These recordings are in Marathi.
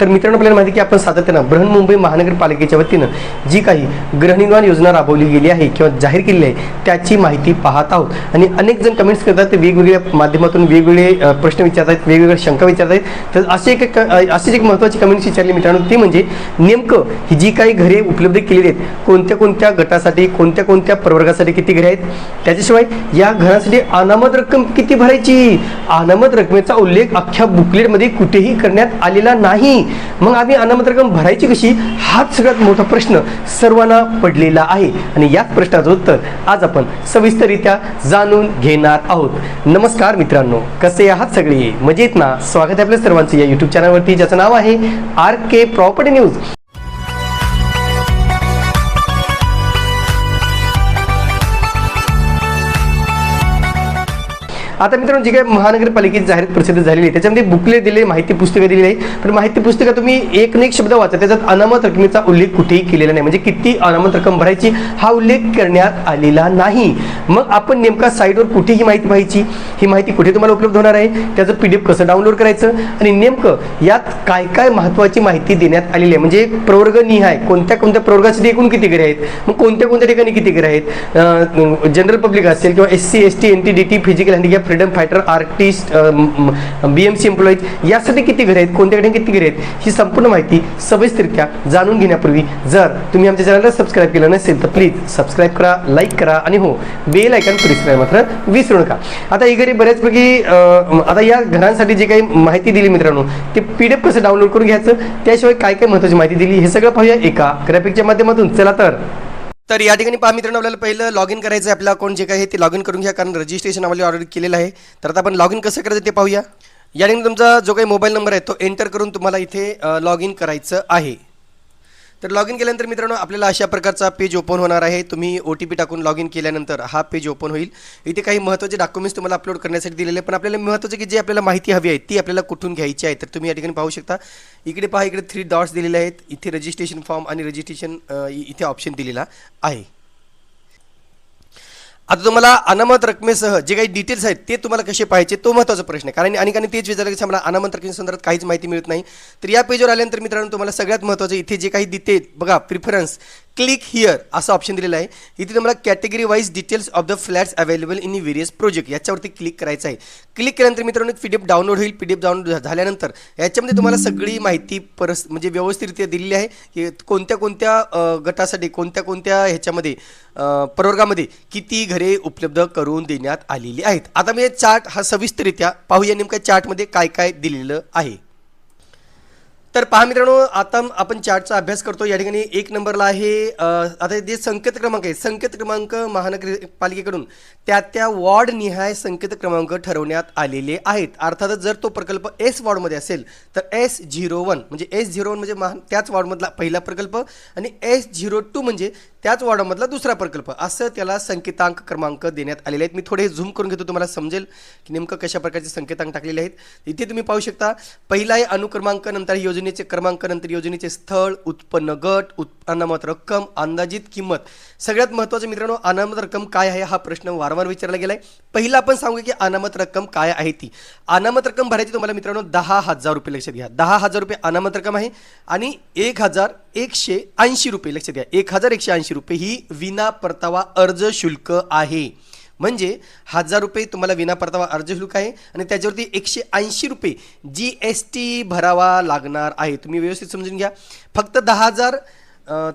तर मित्रांनो आपल्याला माहिती की आपण सातत्यानं बृहन्मुंबई महानगरपालिकेच्या वतीनं जी काही गृहनिर्माण योजना राबवली गेली आहे किंवा जाहीर केलेली आहे त्याची माहिती पाहत आहोत. आणि अनेक जण कमेंट्स करतात ते वेगवेगळ्या माध्यमातून वेगवेगळे प्रश्न विचारतात वेगवेगळ्या शंका विचारतात तर असे एक क- अ, अशीच एक महत्त्वाची कमेंट्स विचारली मित्रांनो ती म्हणजे नेमकं ही जी काही घरे उपलब्ध केलेली आहेत कोणत्या कोणत्या गटासाठी कोणत्या कोणत्या प्रवर्गासाठी किती घरे आहेत त्याच्याशिवाय या घरासाठी अनामत रक्कम किती भरायची? अनामत रकमेचा उल्लेख अख्ख्या बुकलेटमध्ये कुठेही करण्यात आलेला नाही. मग आम्ही अन्नमत्रकम भरायची कशी? हाच सगळ्यात मोठा प्रश्न सर्वांना पडलेला आहे. आणि याच प्रश्नाचं उत्तर आज आपण सविस्तरित्या जाणून घेणार आहोत. नमस्कार मित्रांनो कसे आहात सगळे? मजेत ना? स्वागत आहे आपल्या सर्वांचं या युट्यूब चॅनलवरती ज्याचं नाव आहे आर के प्रॉपर्टी न्यूज. आता मित्रांनो जी काही महानगरपालिकेची जाहिरात प्रसिद्ध झालेली आहे त्याच्यामध्ये बुकले दिले माहिती पुस्तकं दिलेली आहे पण माहिती पुस्तकं तुम्ही एक न एक शब्द वाचा त्याच्यात अनामत रकमेचा उल्लेख कुठेही केलेला नाही. म्हणजे किती अनामत रक्कम भरायची हा उल्लेख करण्यात आलेला नाही. मग आपण नेमका साईटवर कुठे ही माहिती पाहायची ही माहिती कुठे तुम्हाला उपलब्ध होणार आहे? त्याचं पी डी एफ कसं डाउनलोड करायचं? आणि नेमकं यात काय काय महत्त्वाची माहिती देण्यात आलेली आहे? म्हणजे प्रवर्ग निहाय कोणत्या कोणत्या प्रवर्गासाठी एकूण किती घरे आहेत? मग कोणत्या कोणत्या ठिकाणी किती घरे आहेत? जनरल पब्लिक असेल किंवा S C S T N T D T physical handicap freedom fighter artist B M C employees यासाठी किती घरे आहेत? कोणत्या ठिकाणी किती घरे आहेत? ही संपूर्ण माहिती सविस्तरित्या जाणून घेण्यापूर्वी जर तुम्ही आमच्या चॅनलला सबस्क्राईब केलं नसेल तर प्लीज सबस्क्राईब करा लाईक करा आणि हो बेल ऐकन प्रेस करायला मात्र विसरू नका. आता ही घरी बऱ्याचपैकी आता या घरांसाठी जे काही माहिती दिली मित्रांनो ते पी डी एफ कसं डाउनलोड करून घ्यायचं? त्याशिवाय काय काय महत्त्वाची माहिती दिली? हे सगळं पाहूया एका ग्राफिकच्या माध्यमातून. चला तर. तर या ठिकाणी पहा मित्रांनो आपल्याला पहिलं लॉग इन करायचं आहे आपलं अकाउंट जे काय आहे ते लॉग इन करून घ्या कारण रजिस्ट्रेशन आम्हाला ऑर्डर केलेलं आहे. तर आता आपण लॉग इन कसं करायचं ते पाहूया. या ठिकाणी तुमचा जो काही मोबाईल नंबर आहे तो एंटर करून तुम्हाला इथे लॉग इन करायचं आहे. तर लॉग इन केल्यानंतर मित्रांनो आपल्याला अशा प्रकारचा पेज ओपन होणार आहे. तुम्ही ओ टी पी टाकून लॉग इन केल्यानंतर हा पेज ओपन होईल. इथे काही महत्त्वाचे डॉक्युमेंट्स तुम्हाला अपलोड करण्यासाठी दिलेले पण आपल्याला महत्त्वाचे की जे आपल्याला माहिती हवी आहे ती आपल्याला कुठून घ्यायची आहे तर तुम्ही या ठिकाणी पाहू शकता. इकडे पहा इकडे थ्री डॉट्स दिलेले आहेत. इथे रजिस्ट्रेशन फॉर्म आणि रजिस्ट्रेशन इथे ऑप्शन दिलेला आहे. आता तुम्हाला अनामत रकमेसह जे काही डिटेल्स आहेत ते तुम्हाला कसे पाहायचे तो महत्त्वाचा प्रश्न आहे. कारण अनेकांनी तेच विचारलं की मला अनामत रकमेसंदर्भात काहीच माहिती मिळत नाही. तर या पेजवर आल्यानंतर मित्रांनो तुम्हाला सगळ्यात महत्त्वाचं इथे जे काही देते बघा प्रिफरन्स क्लिक हिअर असं ऑप्शन दिलेलं आहे. इथे तुम्हाला category wise details of the flats available in various project याच्यावरती क्लिक करायचं आहे. क्लिक केल्यानंतर मित्रांनो पी डी एफ डाउनलोड होईल. पी डी एफ डाउनलोड झाल्यानंतर याच्यामध्ये तुम्हाला सगळी माहिती परस म्हणजे व्यवस्थितरित्या दिलेली आहे की कोणत्या कोणत्या गटासाठी कोणत्या कोणत्या ह्याच्यामध्ये प्रवर्गामध्ये किती घरे उपलब्ध करून देण्यात आलेली आहेत. आता मी चार्ट हा सविस्तरित्या पाहूया नेमक्या चार्टमध्ये काय काय दिलेलं आहे. तर पहा मित्रांनो आता आपण चार्टचा अभ्यास करतो. या ठिकाणी एक नंबरला आहे आता जे संकेत क्रमांक आहे संकेत क्रमांक महानगरपालिकेकडून त्या त्या वॉर्ड निहाय संकेत क्रमांक ठरवण्यात आलेले आहेत. अर्थातच जर तो प्रकल्प एस वॉर्डमध्ये असेल तर एस झिरो वन म्हणजे एस झिरो वन म्हणजे महान त्याच वॉर्डमधला पहिला प्रकल्प आणि एस झिरो टू म्हणजे त्याच वॉर्डमधला दुसरा प्रकल्प. असं त्याला संकेतांक क्रमांक देण्यात आलेले आहेत. मी थोडे झूम करून घेतो तुम्हाला समजेल की नेमकं कशा प्रकारचे संकेतांक टाकलेले आहेत. इथे तुम्ही पाहू शकता पहिला आहे अनुक्रमांक नंतर योजनेचे क्रमांक नंतर योजनेचे स्थळ उत्पन्न गट उत् अनामत रक्कम अंदाजित किंमत. सगळ्यात महत्त्वाचं मित्रांनो अनामत रक्कम काय आहे हा प्रश्न वारंवार विचारला गेला आहे पहिला आपण सांगू की अनामत रक्कम काय आहे ती. अनामत रक्कम भरायची तुम्हाला मित्रांनो दहा हजार रुपये लक्षात घ्या. दहा हजार रुपये अनामत रक्कम आहे आणि एक हजार एकशे ऐंशी रुपये लक्षात घ्या. एक हजार एकशे ऐंशी रुपये ही विना परतावा अर्ज शुल्क आहे. म्हणजे हजार रुपये तुम्हाला विना परतावा अर्ज शुल्क आहे आणि त्याच्यावरती एकशे ऐंशी रुपये जी एस टी भरावा लागणार आहे. तुम्ही व्यवस्थित समजून घ्या. फक्त दहा हजार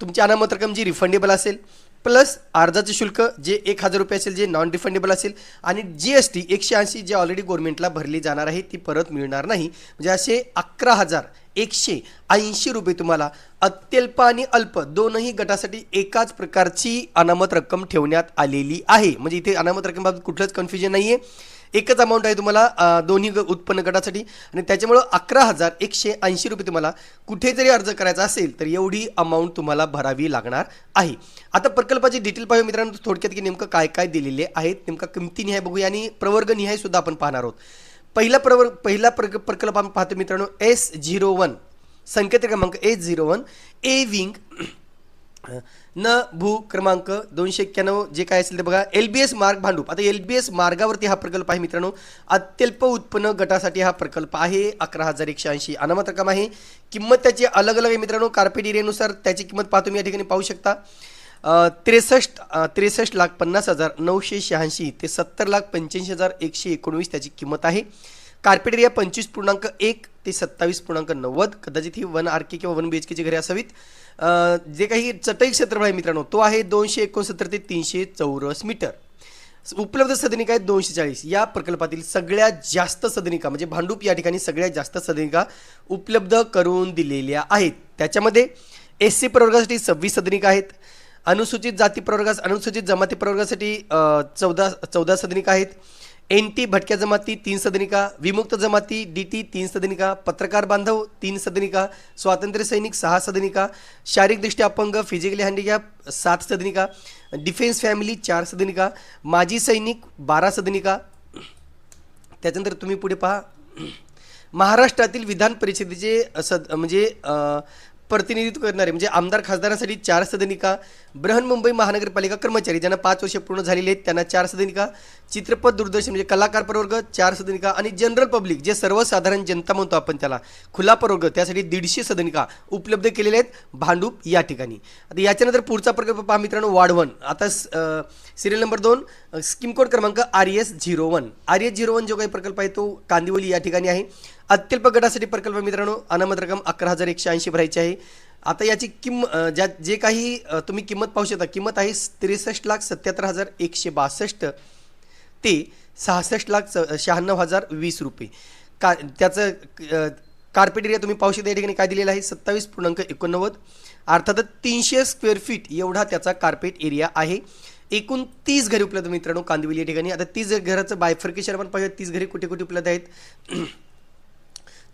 तुमची अनामत रक्कम जी रिफंडेबल असेल प्लस अर्जाचे शुल्क जे एक हजार रुपये असेल जे नॉन रिफंडेबल असेल आणि जी एस टी एकशे ऐंशी जे ऑलरेडी गव्हर्नमेंटला भरली जाणार आहे ती परत मिळणार नाही. म्हणजे असे अकरा हजार एकशे ऐंशी रुपये तुम्हाला अत्यल्प आणि अल्प दोनही गटासाठी एकाच प्रकारची अनामत रक्कम ठेवण्यात आलेली आहे. म्हणजे इथे अनामत रक्कमबाबत कुठलंच कन्फ्युजन नाही आहे एकच अमाऊंट आहे तुम्हाला दोन्ही ग- उत्पन्न गटासाठी. आणि त्याच्यामुळं अकरा हजार एकशे ऐंशी रुपये तुम्हाला कुठे जरी अर्ज करायचा असेल तर एवढी अमाऊंट तुम्हाला भरावी लागणार आहे. आता प्रकल्पाची डिटेल पाहूया मित्रांनो थोडक्यात की नेमकं काय काय दिलेले आहेत नेमका किमतीनिहाय बघूया आणि प्रवर्गनिहाय सुद्धा आपण पाहणार आहोत. पहिला प्रवर्ग पहिला प्रक प्रकल्प आपण पाहतो मित्रांनो एस झिरो वन संकेत क्रमांक S zero one A wing न भू क्रमांक दोनशे एक्क्याण्णव जे काय असेल ते बघा. एल बी एस मार्ग भांडूप. आता एल बी एस मार्गावरती हा प्रकल्प आहे मित्रांनो. अत्यल्प उत्पन्न गटासाठी हा प्रकल्प आहे. अकरा हजार एकशे ऐंशी अनामत रक्कम आहे. किंमत त्याची अलग अलग आहे मित्रांनो. कार्पेट एरियानुसार त्याची किंमत पाहतो. तुम्ही या ठिकाणी पाहू शकता. त्रेसष्ट त्रेसष्ट लाख पन्नास हजार नऊशे शहाऐंशी ते सत्तर लाख पंच्याऐंशी हजार एकशे एकोणवीस त्याची किंमत आहे. कार्पेट एरिया पंचवीस पूर्णांक एक ते सत्तावीस पूर्णांक नव्वद. कदाचित ही वन आर के किंवा वन बी एच केची घरे असावीत. जे काही चटई क्षेत्रफळ आहे मित्रांनो तो आहे दोनशे एकोणसत्तर ते तीनशे चौरस मीटर. उपलब्ध सदनिका आहेत दोनशे चाळीस. या प्रकल्पातील सगळ्यात जास्त सदनिका म्हणजे भांडूप या ठिकाणी सगळ्यात जास्त सदनिका उपलब्ध करून दिलेल्या आहेत. त्याच्यामध्ये एस सी प्रवर्गासाठी सव्वीस सदनिका आहेत. अनुसूचित जाती प्रवर्गास अनुसूचित जमाती प्रवर्गासाठी चौदा चौदा सदनिका आहेत. एन टी भटक्या जमाती तीन सदनिका विमुक्त जमाती डी टी तीन सदनिका पत्रकार बांधव तीन सदनिका स्वातंत्र्य सैनिक सहा सदनिका शारीरिकदृष्ट्या अपंग फिजिकली हँडिकॅप सात सदनिका डिफेन्स फॅमिली चार सदनिका माजी सैनिक बारा सदनिका. त्याच्यानंतर तुम्ही पुढे पहा. महाराष्ट्रातील विधान परिषदेचे सद म्हणजे प्रतिनिधित्व करणारे म्हणजे आमदार खासदारांसाठी चार सदनिका बृहन्मुंबई महानगरपालिका कर्मचारी ज्यांना पाच वर्ष पूर्ण झालेले आहेत त्यांना चार सदनिका चित्रपट दूरदर्शन म्हणजे कलाकार प्रवर्ग चार सदनिका आणि जनरल पब्लिक जे सर्वसाधारण जनता म्हणतो आपण त्याला. खुला प्रवर्ग त्यासाठी दीडशे सदनिका उपलब्ध केलेले आहेत भांडूप या ठिकाणी. आता याच्यानंतर पुढचा प्रकल्प पहा मित्रांनो वाढवण. आता सिरियल नंबर दोन स्कीम कोड क्रमांक R S zero one R S zero one जो काही प्रकल्प आहे तो कांदिवली या ठिकाणी आहे. अत्यल्प गटासाठी प्रकल्प मित्रांनो अनामत रक्कम अकरा हजार एकशे ऐंशी भरायची आहे. आता याची किंम ज्या जे काही तुम्ही किंमत पाहू शकता किंमत आहे त्रेसष्ट लाख सत्याहत्तर हजार एकशे बासष्ट ते सहासष्ट लाख च- शहाण्णव हजार वीस रुपये. का त्याचं कार्पेट एरिया तुम्ही पाहू शकता या ठिकाणी काय दिलेला आहे सत्तावीस पूर्णांक एकोणनव्वद अर्थातच तीनशे स्क्वेअर फीट एवढा त्याचा कार्पेट एरिया आहे. एकूण तीस घरी उपलब्ध मित्रांनो कांदिवली या ठिकाणी. आता तीस घराचं बायफर्केशन आपण पाहूया तीस घरी कुठे कुठे उपलब्ध आहेत.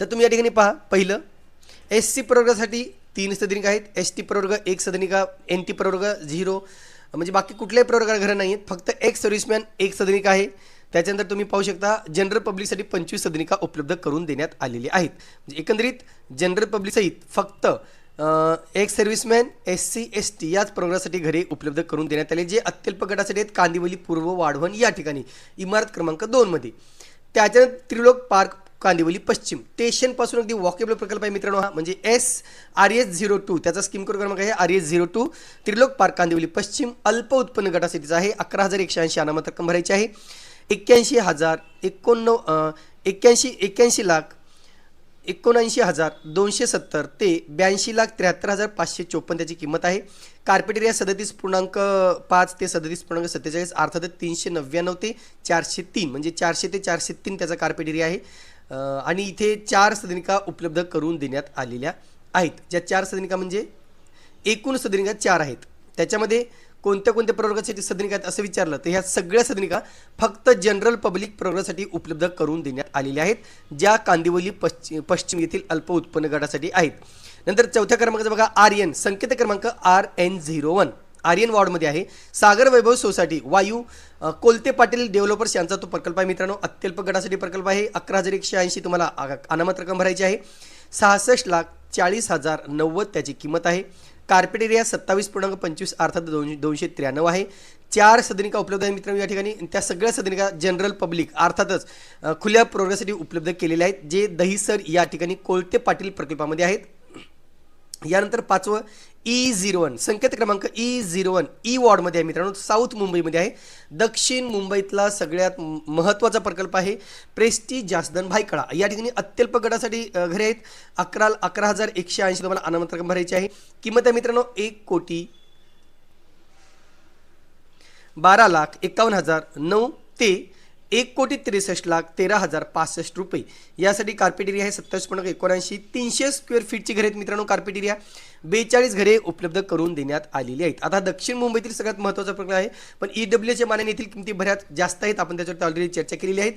तर तुम्ही या ठिकाणी पहा. पहिलं एस सी प्रवर्गासाठी तीन सदनिका आहेत. एस टी प्रवर्ग एक सदनिका एन टी प्रवर्ग झिरो. म्हणजे बाकी कुठल्याही प्रवर्गाला घरं नाही आहेत फक्त एक सर्व्हिसमॅन एक सदनिका आहे. त्याच्यानंतर तुम्ही पाहू शकता जनरल पब्लिकसाठी पंचवीस सदनिका उपलब्ध करून देण्यात आलेली आहेत. म्हणजे एकंदरीत जनरल पब्लिकसहित फक्त एक serviceman S C S T याच प्रवर्गासाठी घरे उपलब्ध करून देण्यात आले जे अत्यल्प गटासाठी आहेत कांदिवली पूर्व वाढवण या ठिकाणी. इमारत क्रमांक दोनमध्ये त्याच्यानंतर त्रिलोक पार्क कांदिवली पश्चिम. स्टेशनपासून अगदी वॉकेबल प्रकल्प आहे मित्रांनो हा. म्हणजे S R S zero two त्याचा स्कीम कोड क्रमांक आहे R S zero two Trilok park Kandivali पश्चिम. अल्प उत्पन्न गटासाठीचा आहे. अकरा हजार एकशे ऐंशी अनामत रक्कम भरायची आहे. एक्क्याऐंशी हजार एकोणनव एक्क्याऐंशी एक्क्याऐंशी लाख एकोणऐंशी हजार दोनशे सत्तर ते ब्याऐंशी लाख त्र्याहत्तर हजार पाचशे चोपन्न त्याची किंमत आहे. कार्पेट एरिया सदतीस पूर्णांक पाच ते सदतीस पूर्णांक सत्तेचाळीस अर्थात तीनशे नव्याण्णव ते चारशे तीन. म्हणजे चारशे ते चारशे तीन त्याचा कार्पेट एरिया आहे. आणि इथे चार सदनिका उपलब्ध करून देण्यात आलेल्या आहेत. ज्या चार सदनिका म्हणजे एकूण सदनिका चार आहेत. त्याच्यामध्ये कोणत्या कोणत्या प्रवर्गासाठी सदनिका आहेत असं विचारलं तर ह्या सगळ्या सदनिका फक्त जनरल पब्लिक प्रवर्गासाठी उपलब्ध करून देण्यात आलेल्या आहेत ज्या कांदिवली पश्चिम पश्चिम येथील अल्प उत्पन्न गटासाठी आहेत. नंतर चौथ्या क्रमांकाचा बघा आर एन संकेत क्रमांक आर एन झिरो वन. आर्यन वॉर्डमध्ये आहे. सागर वैभव सोसायटी वायू. कोलते पाटील डेव्हलपर्स यांचा तो प्रकल्प आहे. मित्रांनो अत्यल्प गटासाठी प्रकल्प आहे. अकरा हजार एकशे ऐंशी तुम्हाला अनामत रक्कम भरायची आहे. सहासष्ट लाख चाळीस हजार नव्वद त्याची किंमत आहे. कार्पेट एरिया सत्तावीस पूर्णांक पंचवीस अर्थात दोनशे दोनशे त्र्याण्णव आहे. चार सदनिका उपलब्ध आहेत मित्रांनो या ठिकाणी. त्या सगळ्या सदनिका जनरल पब्लिक अर्थातच खुल्या प्रवर्गासाठी उपलब्ध केलेल्या आहेत. जे दहिसर या ठिकाणी कोलते पाटील प्रकल्पामध्ये आहेत. यानंतर पाचवं ई झिरो वन संकेत क्रमांक ई झिरो वन ई वॉर्डमध्ये आहे मित्रांनो. साऊथ मुंबईमध्ये आहे. दक्षिण मुंबईतला सगळ्यात महत्त्वाचा प्रकल्प आहे प्रेस्टी जासदन भायखळा या ठिकाणी अत्यल्प गटासाठी घरे आहेत. अकरा अकरा हजार एकशे ऐंशी तुम्हाला अनामत रक्कम भरायची आहे. किंमत आहे मित्रांनो एक कोटी बारा लाख एकावन्न हजार नऊ ते एक कोटी त्रेसष्ट लाख तेरा हजार पासष्ट रुपये. यासाठी कार्पेट एरिया आहे सत्तावीस पूर्णांक एकोणऐंशी तीनशे स्क्वेअर फीटची घरे आहेत मित्रांनो कार्पेट एरिया बेचाळीस घरे उपलब्ध करून देण्यात आलेली आहेत. आता दक्षिण मुंबईतील सगळ्यात महत्त्वाचा प्रकार आहे पण ई डब्ल्यूच्या मानाने येथील किमती बऱ्याच जास्त आहेत आपण त्याच्यावर ऑलरेडी चर्चा केलेली आहेत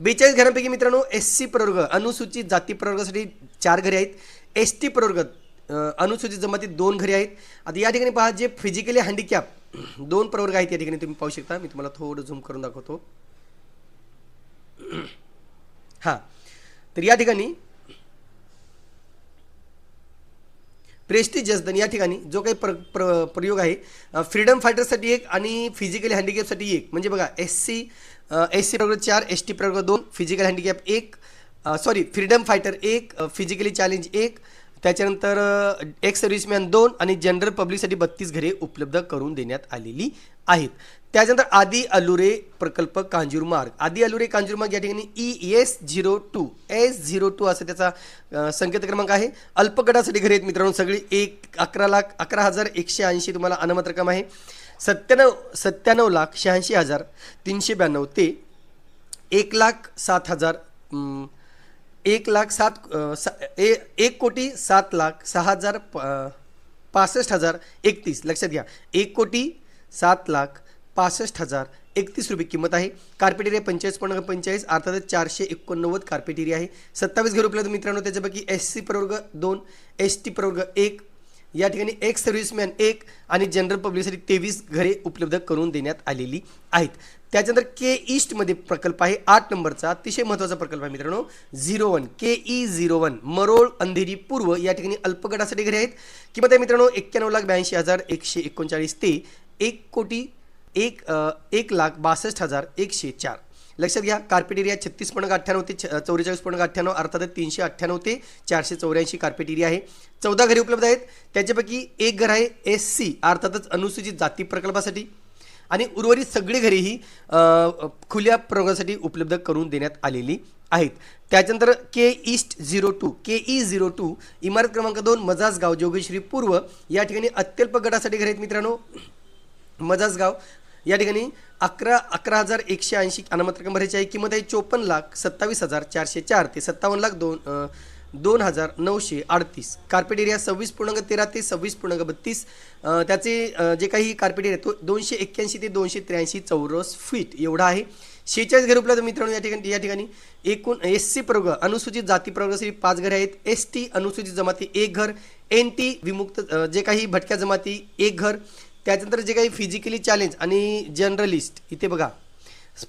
बेचाळीस घरांपैकी मित्रांनो एस सी प्रवर्ग अनुसूचित जाती प्रवर्गासाठी चार घरे आहेत. एस टी प्रवर्ग अनुसूचित जमातीत दोन घरे आहेत. आता या ठिकाणी पहा जे फिजिकली हँडिकॅप दोन प्रवर्ग आहेत या ठिकाणी तुम्ही पाहू शकता. मी तुम्हाला थोडं झूम करून दाखवतो. हां. तर या ठिकाणी प्रेस्टिज जसदन या ठिकाणी जो काही प्र प्र प्रयोग आहे फ्रीडम फायटरसाठी एक आणि फिजिकली हँडिकॅपसाठी एक. म्हणजे बघा एस सी एस सी प्रवर्ग चार एस टी प्रवर्ग दोन फिजिकल हँडिकॅप एक सॉरी फ्रीडम फायटर एक फिजिकली चॅलेंज एक. त्याच्यानंतर एक्स सर्व्हिसमॅन दोन आणि जनरल पब्लिकसाठी बत्तीस घरे उपलब्ध करून देण्यात आलेली आहेत. त्याच्यानंतर आदी अलुरे प्रकल्प कांजूरमार्ग आदी अलुरे कांजूरमार्ग या ठिकाणी E S zero two S zero two असं त्याचा संकेत क्रमांक आहे. अल्पगटासाठी घरी आहेत मित्रांनो सगळी. एक अकरा लाख अकरा हजार एकशे ऐंशी तुम्हाला अनामत रक्कम आहे. सत्त्याण्णव सत्त्याण्णव लाख शहाऐंशी हजार तीनशे ब्याण्णव ते एक लाख सात हजार एक लाख सात सा ए एक कोटी सात लाख सहा हजार प पासष्ट हजार एकतीस. लक्षात घ्या. एक कोटी सात लाख पासष्ट हजार एकतीस रुपये किंमत आहे. कार्पेटेरिया पंचेचाळीस पॉईंट पंचेचाळीस अर्थातच चारशे एकोणनव्वद कार्पेटेरिया आहे. सत्तावीस घर उपलब्ध मित्रांनो त्याच्यापैकी एस सी प्रवर्ग दोन एस टी प्रवर्ग एक या ठिकाणी एक सर्व्हिसमॅन एक आणि जनरल पब्लिकसाठी तेवीस घरे उपलब्ध करून देण्यात आलेली आहेत. त्याच्यानंतर के ईस्टमध्ये प्रकल्प आहे आठ नंबरचा अतिशय महत्त्वाचा प्रकल्प आहे मित्रांनो zero one K E zero one Marol Andheri पूर्व या ठिकाणी अल्पगटासाठी घरे आहेत. किंमत आहे मित्रांनो एक्क्याण्णव लाख ब्याऐंशी हजार एकशे एकोणचाळीस ते एक कोटी एक एक लाख बासष्ट हजार एकशे चार. लक्षात घ्या कार्पेट एरिया छत्तीस पॉईंट अठ्ठ्याण्णव ते च चौवेचाळीस पॉईंट अठ्ठ्याण्णव अर्थात तीनशे अठ्ठ्याण्णव ते चारशे चौऱ्याऐंशी कार्पेट एरिया आहे. चौदा घरे उपलब्ध आहेत त्याच्यापैकी एक घर आहे एस सी अर्थातच अनुसूचित जाती प्रकल्पासाठी. आणि उर्वरित सगळी घरे ही खुल्या प्रयोगासाठी उपलब्ध करून देण्यात आलेली आहेत. त्याच्यानंतर K east zero two K E zero two इमारत क्रमांक दोन मजासगाव जोगेश्वरी पूर्व या ठिकाणी अत्यल्प गटासाठी घरे आहेत मित्रांनो. मजासगाव या ठिकाणी अकरा अकरा हजार एकशे ऐंशी अनामत रक्कम भरायची आहे. किंमत आहे चोपन्न लाख सत्तावीस हजार चारशे चार ते सत्तावन्न लाख दोन दोन हजार नऊशे अडतीस. कार्पेट एरिया सव्वीस पूर्णांक तेरा ते सव्वीस पूर्णांक बत्तीस. त्याचे जे काही कार्पेट एरिया तो दोनशे एक्क्याऐंशी ते दोनशे त्र्याऐंशी चौरस फीट एवढा आहे. शेहेचाळीस घर उपलब्ध मित्रांनो या ठिकाणी या ठिकाणी. एकूण एस सी प्रवर्ग अनुसूचित जाती प्रवर्गासाठी पाच घरे आहेत. एस टी अनुसूचित जमाती एक घर. एन टी विमुक्त जे काही भटक्या जमाती एक घर. त्याच्यानंतर जे काही फिजिकली चॅलेंज आणि जर्नलिस्ट इथे बघा.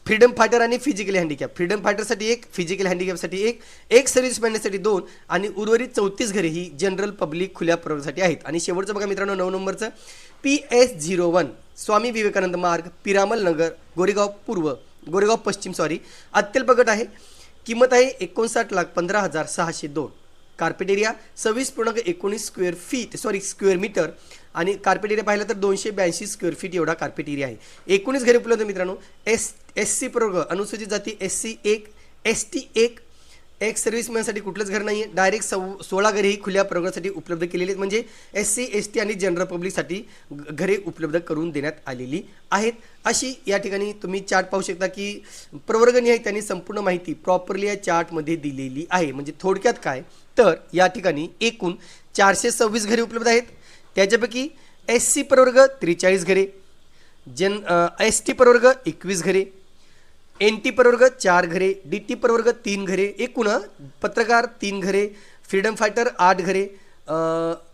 फ्रीडम फायटर आणि फिजिकली हँडिकॅप फ्रीडम फायटरसाठी एक फिजिकल हँडिकॅपसाठी एक एक सर्व्हिसमॅनसाठी दोन आणि उर्वरित चौतीस घरे ही जनरल पब्लिक खुल्या प्रवर्गासाठी आहेत. आणि शेवटचं बघा मित्रांनो नऊ नंबरचं. P S zero one Swami Vivekananda मार्ग पिरामल नगर गोरेगाव पूर्व गोरेगाव पश्चिम सॉरी अत्यल्प गट आहे. किंमत आहे एकोणसाठ लाख पंधरा हजार सहाशे दोन. कार्पेट एरिया सव्वीस पूर्णांक एकोणीस square feet sorry square metre आणि कार्पेट एरिया पाहिलं तर दोनशे ब्याऐंशी स्क्वेअर फीट एवढा कार्पेट एरिया आहे. एकोणीस घरे उपलब्ध मित्रांनो. एस एस सी प्रवर्ग अनुसूचित जाती एस सी एक एस टी एक. एक सर्व्हिसमॅनसाठी कुठलंच घर नाही आहे डायरेक्ट सव सोळा घरे ही खुल्या प्रवर्गासाठी उपलब्ध केलेली आहेत. म्हणजे एस सी एस टी आणि जनरल पब्लिकसाठी घरे उपलब्ध करून देण्यात आलेली आहेत. अशी या ठिकाणी तुम्ही चार्ट पाहू शकता की प्रवर्गनिहाय त्यांनी संपूर्ण माहिती प्रॉपरली या चार्टमध्ये दिलेली आहे. म्हणजे थोडक्यात काय? तर या ठिकाणी एकूण चारशे सव्वीस घरे उपलब्ध आहेत. त्याच्यापैकी एस सी प्रवर्ग त्रेचाळीस घरे जन एस टी प्रवर्ग एकवीस घरे एन टी प्रवर्ग चार घरे डी टी प्रवर्ग तीन घरे एकूण पत्रकार तीन घरे फ्रीडम फायटर आठ घरे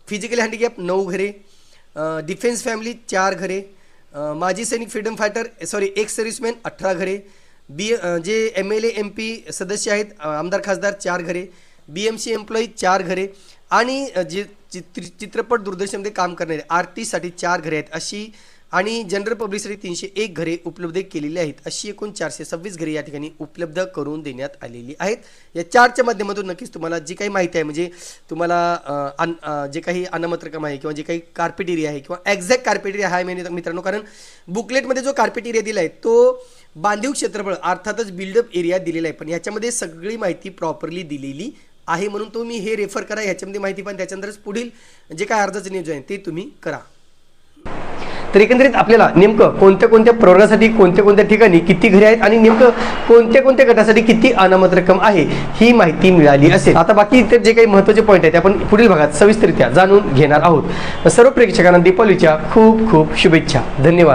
फिजिकल हँडिकॅप नऊ घरे डिफेन्स फॅमिली चार घरे माजी सैनिक freedom fighter sorry ex serviceman अठरा घरे B J M L A M P सदस्य आहेत आमदार खासदार चार घरे बी एम सी एम्प्लॉई चार घरे आणि जे चित्र चित्रपट दूरदर्शनमध्ये काम करणारे आर्टिस्टसाठी चार घरे आहेत. अशी आणि जनरल पब्लिकसाठी तीनशे एक घरे उपलब्ध केलेली आहेत. अशी एकूण चारशे सव्वीस घरे या ठिकाणी उपलब्ध करून देण्यात आलेली आहेत. या चारच्या माध्यमातून नक्कीच तुम्हाला जी काही माहिती आहे म्हणजे तुम्हाला अन जे काही अन्नमत्रकम आहे किंवा जे काही कार्पेट एरिया आहे किंवा एक्झॅक्ट कार्पेट एरिया आहे म्हणजे मित्रांनो कारण बुकलेटमध्ये जो कार्पेट एरिया दिला आहे तो बांधीव क्षेत्रफळ अर्थातच बिल्डअप एरिया दिलेला आहे. पण याच्यामध्ये सगळी माहिती प्रॉपरली दिलेली आहे म्हणून तुम्ही हे रेफर करा. ह्याच्यामध्ये माहिती पण त्याच्यानंतरच पुढील जे काय अर्जाचं नियोजन आहे ते तुम्ही करा. तर एकंदरीत आपल्याला नेमकं कोणत्या कोणत्या प्रवर्गासाठी कोणत्या कोणत्या ठिकाणी किती घरे आहेत आणि नेमकं कोणत्या कोणत्या गटासाठी किती अनामत रक्कम आहे ही माहिती मिळाली असेल. आता बाकी इतर जे काही महत्त्वाचे पॉईंट आहेत ते आपण पुढील भागात सविस्तरित्या जाणून घेणार आहोत. सर्व प्रेक्षकांना दीपावलीच्या खूप खूप शुभेच्छा. धन्यवाद.